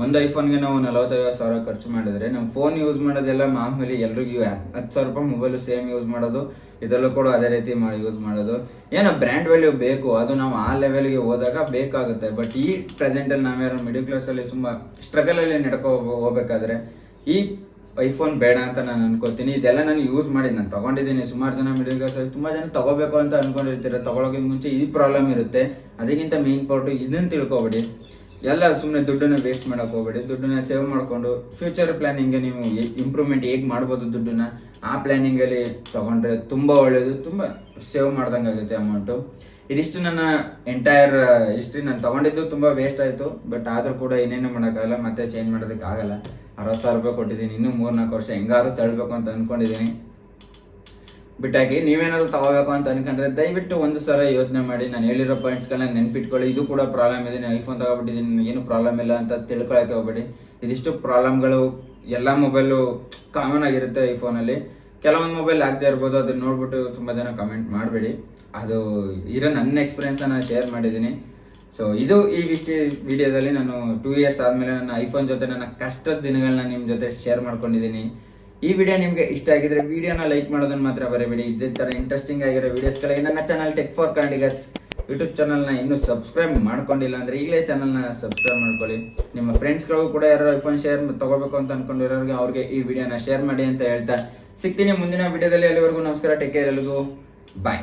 S1: ಒಂದು ಐಫೋನ್ಗೆ ನಾವು ನಲವತ್ತೈವತ್ತು ಸಾವಿರ ಖರ್ಚು ಮಾಡಿದ್ರೆ ನಮ್ಮ ಫೋನ್ ಯೂಸ್ ಮಾಡೋದೆಲ್ಲ ಮಾಮೂಲಿ ಎಲ್ರಿಗೂ ಹತ್ತು ಸಾವಿರ ರೂಪಾಯಿ ಮೊಬೈಲು ಸೇಮ್ ಯೂಸ್ ಮಾಡೋದು, ಇದರಲ್ಲೂ ಕೂಡ ಅದೇ ರೀತಿ ಯೂಸ್ ಮಾಡೋದು. ಏನೋ ಬ್ರ್ಯಾಂಡ್ ವ್ಯಾಲ್ಯೂ ಬೇಕು, ಅದು ನಾವು ಆ ಲೆವೆಲ್ಗೆ ಹೋದಾಗ ಬೇಕಾಗುತ್ತೆ. ಬಟ್ ಈ ಪ್ರೆಸೆಂಟಲ್ಲಿ ನಾವೇನೋ ಮಿಡಲ್ ಕ್ಲಾಸಲ್ಲಿ ತುಂಬ ಸ್ಟ್ರಗಲಲ್ಲಿ ನಡ್ಕೊ ಹೋಗ್ಬೇಕಾದ್ರೆ, ಈ ಐಫೋನ್ ಬೇಡ ಅಂತ ನಾನು ಅನ್ಕೋತೀನಿ. ಇದೆಲ್ಲ ನಾನು ಯೂಸ್ ಮಾಡಿ, ನಾನು ತಗೊಂಡಿದ್ದೀನಿ. ಸುಮಾರು ಜನ ಮಿಡಲ್ ಕ್ಲಾಸ್ ತುಂಬಾ ಜನ ತಗೋಬೇಕು ಅಂತ ಅನ್ಕೊಂಡಿರ್ತೀರ. ತೊಗೊಳೋಕ್ಕಿಂತ ಮುಂಚೆ ಈ ಪ್ರಾಬ್ಲಮ್ ಇರುತ್ತೆ. ಅದಕ್ಕಿಂತ ಮೇನ್ ಪಾರ್ಟ್ ಇದನ್ನ ತಿಳ್ಕೊಬೇಡಿ. ಎಲ್ಲ ಸುಮ್ಮನೆ ದುಡ್ಡನ್ನ ವೇಸ್ಟ್ ಮಾಡೋಕೆ ಹೋಗ್ಬೇಡಿ. ದುಡ್ಡನ್ನ ಸೇವ್ ಮಾಡ್ಕೊಂಡು ಫ್ಯೂಚರ್ ಪ್ಲಾನಿಂಗ್ ನೀವು ಇಂಪ್ರೂವ್ಮೆಂಟ್ ಹೇಗೆ ಮಾಡ್ಬೋದು ದುಡ್ಡನ್ನ? ಆ ಪ್ಲಾನಿಂಗ್ ಅಲ್ಲಿ ತಗೊಂಡ್ರೆ ತುಂಬಾ ಒಳ್ಳೇದು. ತುಂಬಾ ಸೇವ್ ಮಾಡ್ದಂಗೆ ಆಗುತ್ತೆ ಅಮೌಂಟು ಇದಿಷ್ಟು ನನ್ನ ಎಂಟೈರ್ ಹಿಸ್ಟ್ರಿ ನಾನು ತಗೊಂಡಿದ್ದು ತುಂಬಾ ವೇಸ್ಟ್ ಆಯ್ತು. ಬಟ್ ಆದ್ರೂ ಕೂಡ ಇನ್ನೇನು ಮಾಡೋಕ್ಕಾಗಲ್ಲ. ಮತ್ತೆ ಚೇಂಜ್ ಮಾಡೋದಕ್ಕೆ ಆಗಲ್ಲ ಅರವತ್ತು ಸಾವಿರ ರೂಪಾಯಿ ಕೊಟ್ಟಿದ್ದೀನಿ. ಇನ್ನೂ ಮೂರ್ನಾಲ್ಕು ವರ್ಷ ಹೆಂಗಾದ್ರೂ ತಳ್ಬೇಕು ಅಂತ ಅನ್ಕೊಂಡಿದ್ದೀನಿ. ಬಿಟ್ಟಾಕಿ ನೀವೇನಾದ್ರು ತಗೋಬೇಕು ಅಂತ ಅನ್ಕೊಂಡ್ರೆ ದಯವಿಟ್ಟು ಒಂದು ಸಲ ಯೋಚನೆ ಮಾಡಿ. ನಾನು ಹೇಳಿರೋ ಪಾಯಿಂಟ್ಸ್ಗಳನ್ನ ನೆನ್ಪಿಟ್ಕೊಳ್ಳಿ. ಇದು ಕೂಡ ಪ್ರಾಬ್ಲಮ್ ಇದೆ. ನಾನು ಐಫೋನ್ ತಗೊಬಿಟ್ಟಿದ್ದೀನಿ. ಏನು ಪ್ರಾಬ್ಲಮ್ ಇಲ್ಲ ಅಂತ ತಿಳ್ಕೊಳಕ್ಕೆ ಹೋಗ್ಬೇಡಿ. ಇದಿಷ್ಟು ಪ್ರಾಬ್ಲಮ್ಗಳು ಎಲ್ಲ ಮೊಬೈಲು ಕಾಮನ್ ಆಗಿರುತ್ತೆ ಐಫೋನಲ್ಲಿ ಕೆಲವೊಂದು ಮೊಬೈಲ್ ಆಗದೆ ಇರ್ಬೋದು. ಅದನ್ನ ನೋಡ್ಬಿಟ್ಟು ತುಂಬಾ ಜನ ಕಮೆಂಟ್ ಮಾಡಬೇಡಿ. ಅದು ಇರೋ ನನ್ನ ಎಕ್ಸ್ಪೀರಿಯನ್ಸ್ ನಾನು ಶೇರ್ ಮಾಡಿದ್ದೀನಿ. ಸೊ ಇದು ಈ ವಿಷಯ ವಿಡಿಯೋದಲ್ಲಿ ನಾನು ಟೂ ಇಯರ್ಸ್ ಆದಮೇಲೆ ನನ್ನ ಐಫೋನ್ ಜೊತೆ ನನ್ನ ಕಷ್ಟದ ದಿನಗಳನ್ನ ನಿಮ್ಮ ಜೊತೆ ಶೇರ್ ಮಾಡ್ಕೊಂಡಿದ್ದೀನಿ. ಈ ವಿಡಿಯೋ ನಿಮಗೆ ಇಷ್ಟ ಆಗಿದ್ರೆ ವಿಡಿಯೋನ ಲೈಕ್ ಮಾಡೋದನ್ನ ಮಾತ್ರ ಬರಬೇಡಿ ಇದೇ ಥರ ಇಂಟ್ರೆಸ್ಟಿಂಗ್ ಆಗಿರೋ ವಿಡಿಯೋಸ್ಗಳಿಗೆ ನನ್ನ channel tech for Kannadigas YouTube ಚಾನಲ್ನ ಇನ್ನೂ ಸಬ್ಸ್ಕ್ರೈಬ್ ಮಾಡ್ಕೊಂಡಿಲ್ಲ ಅಂದ್ರೆ ಈಗಲೇ ಚಾನಲ್ನ ಸಬ್ಸ್ಕ್ರೈಬ್ ಮಾಡ್ಕೊಳ್ಳಿ. ನಿಮ್ಮ ಫ್ರೆಂಡ್ಸ್ಗಳಿಗೂ ಕೂಡ ಯಾರು ಐಫೋನ್ ಶೇರ್ ತಗೋಬೇಕು ಅಂತ ಅನ್ಕೊಂಡಿರೋರಿಗೆ ಅವ್ರಿಗೆ ಈ ವಿಡಿಯೋನ ಶೇರ್ ಮಾಡಿ ಅಂತ ಹೇಳ್ತಾ ಸಿಗ್ತೀನಿ ಮುಂದಿನ ವಿಡಿಯೋದಲ್ಲಿ ಅಲ್ಲಿವರೆಗೂ ನಮಸ್ಕಾರ. ಟೇಕ್ ಕೇರ್ ಎಲ್ರಿಗೂ ಬಾಯ್